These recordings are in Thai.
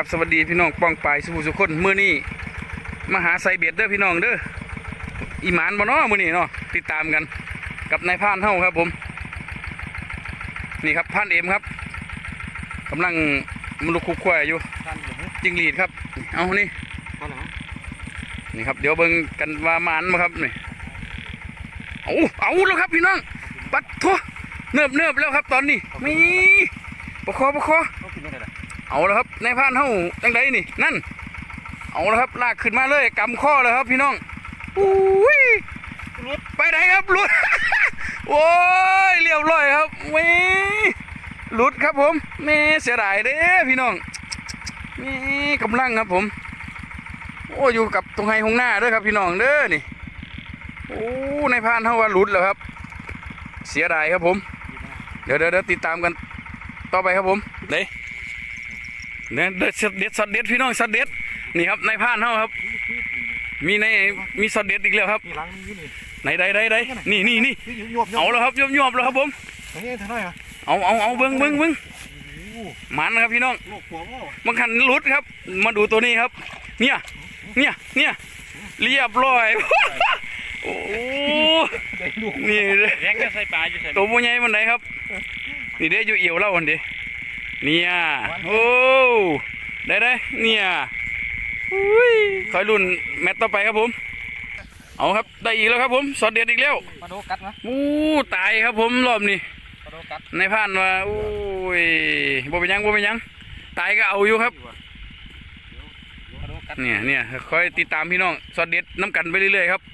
ครับสวัสดีพี่น้องป้องปายสุภุสุคนเมื้อนี้มหาไซเบียดเด้อพี่น้องเด้ออีหมานบ่เนาะมื้อนี้เนาะติดตามกัน กับนายพานเฮาครับผม นี่ครับพานเอ็มครับกำลังมันลุกคุกควายอยู่จิงหรีดครับ เอานี่นี่ครับเดี๋ยวเบิ่งกันว่าหมานมาครับนี่เอาเอาแล้วครับพี่น้องปัดทั่วเนิบเนิบแล้วครับตอนนี้มีประคอประคอ เอาแล้วครับในายพานเฮาจังไดนี่นั่น เอาแล้วครับลากขึ้นมาเลยกำข้อเลยครับพี่น้องอุ้ยไปไหนครับหลุดโอ้ยเรียบร้อยครับเว้ยหลุดครับผมแม่เสียดายเด้พี่น้องแม่กำลังครับผม โอ้อยู่กับตรงไฮหงหน้าด้วยครับพี่น้องเด้อนี่โอ้ในายพานเฮาว่าหลุดแล้วครับ เสียดายครับผม เดี๋ยวเดี๋ยวเดี๋ยวติดตามกันต่อไปครับผมเด้ เนี่ยเด็ดสดเด็ดสดเด็ดพี่น้องสดเด็ดนี่ครับในายพรานเฮาครับ มีในมีสดเด็ดอีกแล้วครับมีหลังนี่นี่ไหนใดใดใดนี่นี่นี่ที่ยวบๆเอาแล้วครับยบยบแล้วครับผมตรงนี้เท่าไหร่อะเอาเอาเอาเบิ้งเบิ้งเบิ้งโอ้มันนะครับพี่น้องโลกหัวโม่บางคันหลุดครับ มาดูตัวนี้ครับ เนี่ยเนี่ยเนี่ยเรียบร้อยโอ้โหได้ลูกนี่เด้อแรงจะใส่ปลาอยู่ใส่ตัวผู้ใหญ่มันไหนครับนี่เด้อยู่เอี่ยวเล่าวันเด้ เนี่ยโอ้ได้ได้เนี่ยอุ้ยคอยรุ่นแมตต์ต่อไปครับผม เอาครับได้อีกแล้วครับผมสอดเด็ดอีกแล้วปลาโดกัดนะอู้ตายครับผมรอบนี้ปลาโดกัดในผ่านว่าโอ้ยบ่เป็นหยังบ่เป็นหยังตายก็เอาอยู่ครับปลาโดกัดเนี่ยเนี่ยคอยติดตามพี่น้องสอดเด็ดน้ำกันไปเรื่อยๆครับของ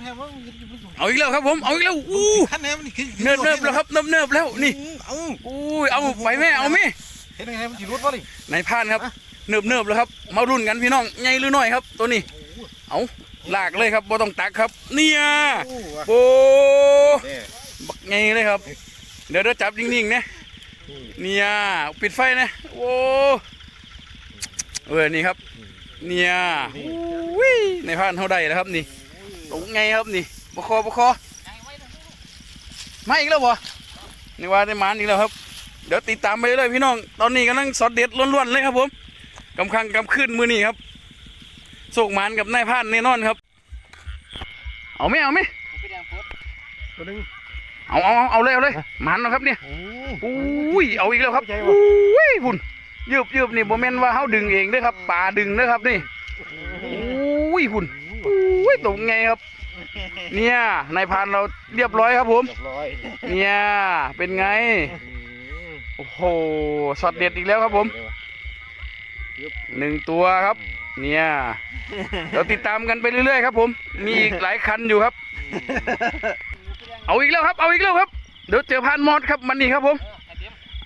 แท้ว่ามันจะเป็นสูงเอาอีกแล้วครับผม เอาอีกแล้วอู้ท่านแท้มันคือเนิบเนิบๆแล้วครับเนิบเนิบๆแล้วนี่เอาอู้ยเอาไปแม่เอาแม่เห็นยังไงมันจีรุดวะนี่ในผ่านครับเนิบเนิบๆแล้วครับ มารุ่นกันพี่น้องใหญ่หรือน้อยครับ ตัวนี้ เอาลากเลยครับบ่ต้องตักครับ เนี่ยโอ้ว่ะโอ้เนี่ยบักใหญ่เลยครับ เดี๋ยวเดี๋ยวจับนิ่งๆนะเนี่ยปิดไฟนะโอ้เออนี่ครับ เนี่ยอุ้ยในผ่านเท่าใดแล้วครับนี่ ตรงไงครับนี่บคอบคอมาอีกแล้วบ่นี่ว่าได้หมานอีกแล้วครับ เดี๋ยวติดตามไปเลยพี่น้อง ตอนนี้กำลังสอดเด็ดล้วนๆเลยครับผมกำคังกำขึ้นมือนี่ครับโศกหมานกับนายพรานแน่นอนครับ เอาไหมเอาไหมตัวนึงเอาเอาเอาเอาเลยเอาเลยหมานแล้วครับเนี่ยโอ้อุ้ยเอาอีกแล้วครับใหญ่ว่ะอุ้ยพุ่นยืบยืบนี่โมเมนว่าเขาดึงเองเด้อครับป่าดึงเด้อครับนี่อุ้ยพุ่น อุ้ยตรงไงครับ เนี่ยนายพรานเราเรียบร้อยครับผม เรียบร้อยเนี่ย เป็นไง โอ้โหสอดเด็ดอีกแล้วครับผมหนึ่งตัวครับ เนี่ย เราติดตามกันไปเรื่อยๆครับ ผม มีอีกหลายคันอยู่ครับ เอาอีกแล้วครับ เอาอีกแล้วครับ เดี๋ยวเจอพานมอดครับมันนี่ครับผม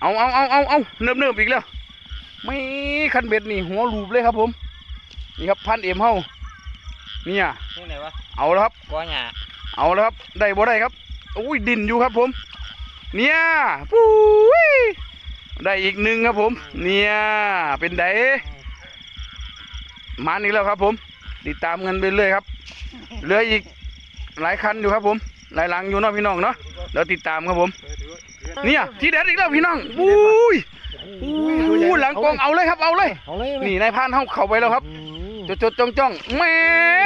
เอาเอาเอาเอาเอาเนิบเนิบอีกแล้ว ไม่คันเบ็ดนี่หัวลูบเลยครับผม นี่ครับพันเอ็มเฮา เนี่ยที่ไหนวะเอาแล้วครับก้อหยาเอาแล้วครับได้บ่ได้ครับอุ้ยดินอยู่ครับผม เนี่ยปุ้ยได้อีกหนึ่งครับผม เนี่ยเป็นไดมาอีกแล้วครับผม ติดตามกันไปเรื่อยครับเหลืออีกหลายคันอยู่ครับผม หลายหลังอยู่เนาะพี่น้องเนาะเดี๋ยวติดตามครับผม เนี่ยที่เด็ดอีกแล้วพี่น้องอุ้ยอู้หลังกองเอาเลยครับเอาเลยเอาเลยนี่นายพรานเข้าเข้าไปแล้วครับ จดจดจ้องจ้องแหม่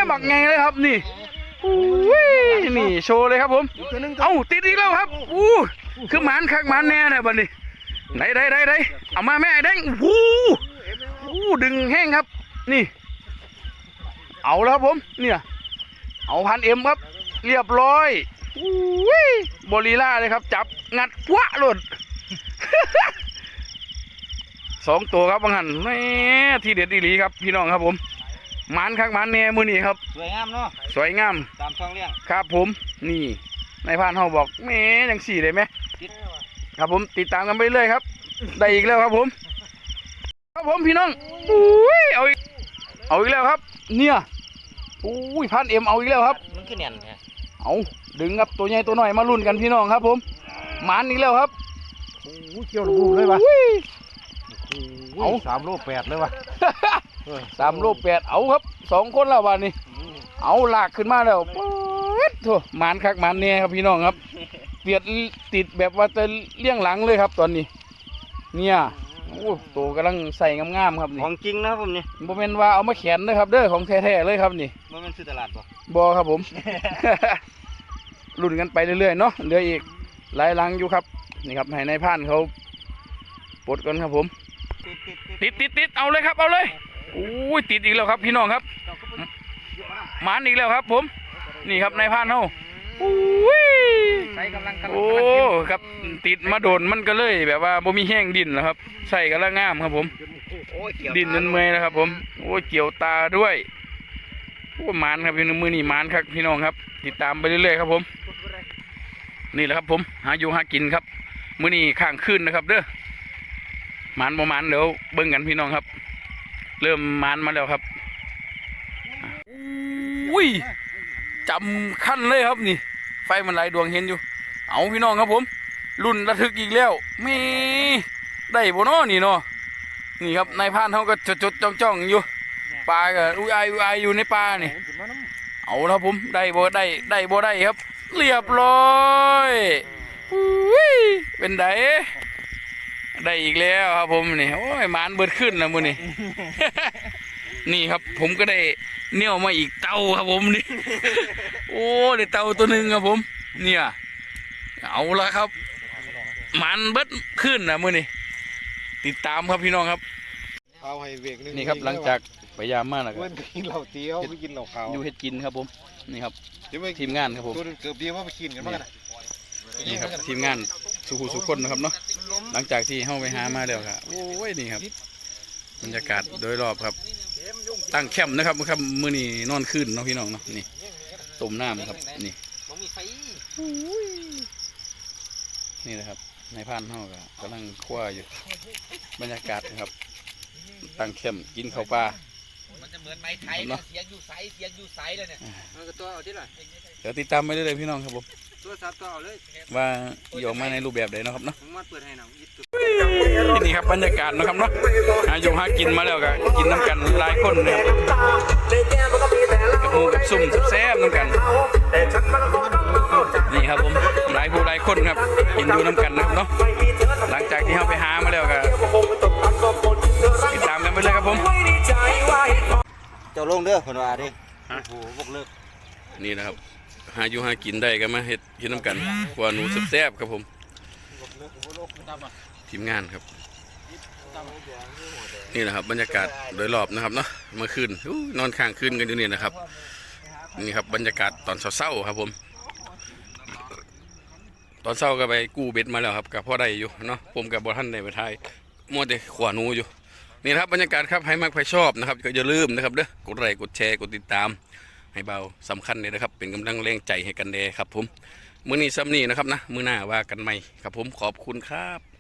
บักไงเลยครับนี่อุ้ยนี่โชว์เลยครับผมตัวนึงเอ้าติดอีกแล้วครับอู้คือหมานคักหมานแน่เนี่ยบัดนี้ไหนไหนไหนไหนเอามาแม่ไอ้แดงอู้อู้ดึงแห้งครับ นี่ เอาแล้วครับผม เนี่ย เอาพันเอ็มครับ เรียบร้อยอุ้ยบริล่าเลยครับ จับงัดพวะหลุดสองตัวครับบางหันแหม่ที่เด็ดดีหลีครับ พี่น้องครับผม หมานคักหมานแน่มือนี้ครับ สวยงามเนาะสวยงาม ตามท้องเลี้ยงครับผมนี่นายพรานเฮาบอกแหม่ยังสี่ได้ไหมครับผมติดตามกันไปเรื่อยครับ ได้อีกแล้วครับผม ครับผมพี่น้องอุ้ยเอาอีกเอาอีกแล้วครับ เนี่ยอุ้ยพันเอ็มเอาอีกแล้วครับ มันคือเนียนแท้เอาดึงครับตัวใหญ่ตัวน้อยมาลุ้นกันพี่น้องครับ ผมหมานอีกแล้วครับโอ้เกี่ยวลูกเลยวะอุ้ยเอาเอาสามโลแปดเลยวะ สามโลแปดเอาครับสองคนแล้ววันนี้ เอาลากขึ้นมาแล้วปึ๊ดโถหมานคักหมานเนี่ยครับพี่น้องครับเตียดติดแบบว่าจะเลี้ยงหลังเลยครับ ตอนนี้ เนี่ยโอ้ตัวกำลังใส่งามๆครับนี่ของจริงนะครับผมนี่บ่แม่นว่าเอามาแขวนนะครับ เด้อของแท้ๆเลยครับนี่มันเป็นซื้อตลาดป่ะบอครับผมรุ่นกันไปเรื่อยๆเนาะเหลืออีกหลายหลังอยู่ครับนี่ครับให้นายพรานเขาปลดก่อนครับผม ติดติดติดเอาเลยครับเอาเลย อู้ยติดอีกแล้วครับพี่น้องครับหมานอีกแล้วครับ ผม นี่ครับนายพรานเขาอู้ยใช้กำลังกำลังโอ้ครับติดมาโดนมันก็เลย แบบว่าบ่มีแห้งดินแล้วครับ ใส่กันละงามครับผมโอ้ยเกี่ยวดินจนเมื่อยแล้วครับ ผม โอ้ยเกี่ยวตาด้วยโอ้ยหมานครับพี่น้องมือนี่หมานครับพี่น้องครับ ติดตามไปเรื่อยๆครับ ผม นี่แหละครับ ผม หาอยู่หากินครับ มื้อนี้ข้างคืนนะครับ เด้อหมานบ่หมานเดี๋ยวเบิ่งกันพี่น้องครับ เริ่มมานมาแล้วครับอุ้ยจำขั้นเลยครับนี่ ไฟมันหลายดวงเห็นอยู่ เอาพี่น้องครับผม รุ่นระทึกอีกแล้วมีได้บนาะนี่เนาะนี่ครับนายพานเขาก็จดจดจ้องจ้องๆอยู่ปลาก็อุ้ยอายอุ้ยอยอยู่ในปลานี่ เอาละครับผมได้บ่ได้ได้บ่ได้ครับ เรียบร้อยอุ้ยเป็นได ได้อีกแล้วครับผมนี่โอ้ยหมานเบิดขึ้นนะมือนี่ นี่ครับผมก็ได้เนี่ยวมาอีกเตาครับผมนี่ โอ้ได้เตาตัวหนึ่งครับผม เนี่ย เอาละครับหมันเบิดขึ้นนะมือนี่ติดตามครับพี่น้องครับเอาให้เวกนึงนี่ครับหลังจากไปยามมาแล้วคเว้รับนไปกินเหล้าเตี้ยวไปกินเหล้าขาวอยู่เฮ็ดกินครับผมนี่ครับเดี๋ยวไปทีมงานครับผมตัวนึงเกือบเดียวว่าไปกินกันบ้างนะนี่ครับทีมงานสุขุสุขคนนะครับเนาะ หลังจากที่เข้าไปหามาแล้วครับโอ้ยนี่ครับบรรยากาศโดยรอบครับ ตั้งแคมป์นะครับครับมื้อนี้นอนคืนเนาะพี่น้องเนาะนี่ต้มน้ำครับนี่นี่แหละครับในพานเฮาก็กำลังคั่วอยู่ บรรยากาศนะครับ ตั้งแคมป์กินข้าวปลา มันจะเหมือนไม้ไทยเนาะเสียงอยู่ใสเสียงอยู่ใสเลยเนี่ยมันก็ตัวเอาที่ไหนเดี๋ยวติดตามไปเรื่อยๆพี่น้องครับผมตัวซับตัวเอาเลยว่าสิออกมาในรูปแบบใดเนาะครับเนาะมึงมาเปิดให้หน่อยยิบตัวนี่ครับบรรยากาศนะครับเนาะหาอยู่หากินมาแล้วก็กินน้ำกันหลายคนนะครับกับหมูกับซุ่มแซ่บๆน้ำกัน นี่ครับผมหลายผู้หลายคนครับ กินอยู่น้ำกันนะครับเนาะหลังจากที่เราไปหามาแล้วก็ติดตามกันไปเลยครับผมเจ้าลงเด้อคนว่าดิโอ้โหบกเลิกนี่นะครับ หาอยู่หากินได้ก็มาเฮ็ดกินน้ำกันกว่าหนูแซ่บๆครับผม ทีมงานครับ นี่แหละครับ บรรยากาศโดยรอบนะครับเนาะเมื่อคืนอู้นอนค้างคืนกันอยู่นี่นะครับ นี่ครับบรรยากาศตอนเศร้าๆครับผม ตอนเศร้าก็ไปกู้เบ็ดมาแล้วครับกับพ่อได้อยู่เนาะผมกับบอท่านได้ไปทายมัวแต่ขวาหนูอยู่ นี่ครับบรรยากาศครับให้มากใครชอบนะครับก็อย่าลืมนะครับเด้อกดไลค์กดแชร์กดติดตาม ให้เบาสำคัญเลยนะครับ เป็นกำลังแรงใจให้กันเดครับผมมื้อนี้ซ้ำนี่นะครับนะมื้อหน้าว่ากันใหม่ครับผมขอบคุณครับ